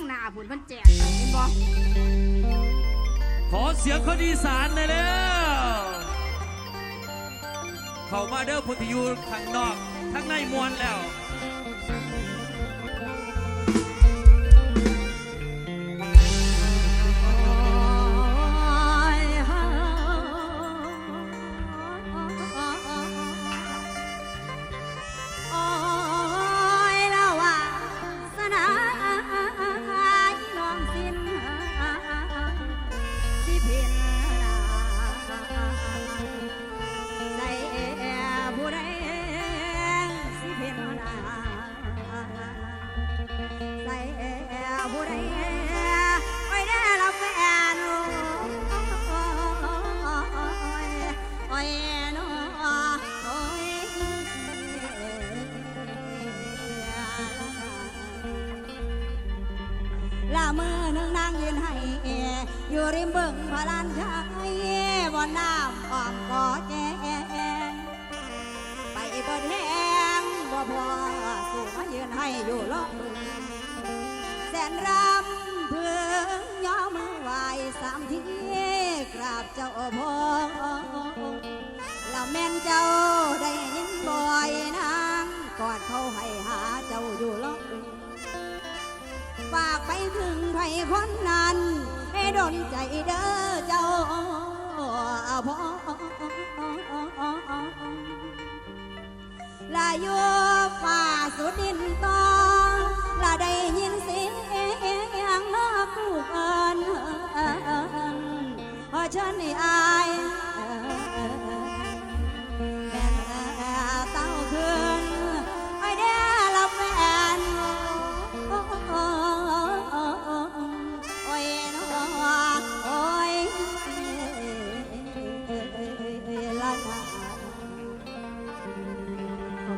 างหน้าผุนเพิ่นแจกเห็นบ่ขอเสียงคนอีสานหน่อยแล้วเข้ามาเด้อพุทธิยูข้างนอกข้างในมวนแล้ว มือนึงนางยืนให้อยู่ริมบึงพระลานชายบนน้ำอ้อมกอแจงไปบนแหงบ่พอสู่มายืนให้อยู่ลองแสนรำเพื่อย่อมือไหวสามทีกราบเจ้าพ่อแล้วแม่นเจ้าได้ยินบ่อยนางกอนเขาให้หาเจ้าอยู่ ฝากไปถึงใครคนนั้น ให้ดนใจเด้อเจ้าพ่อลาอยู่ฝ่าสุดดินตอลาได้ยินเสียงนกลูกเอินพอฉันนี่อาย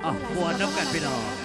อะมวนน้ำกันพี่น้อง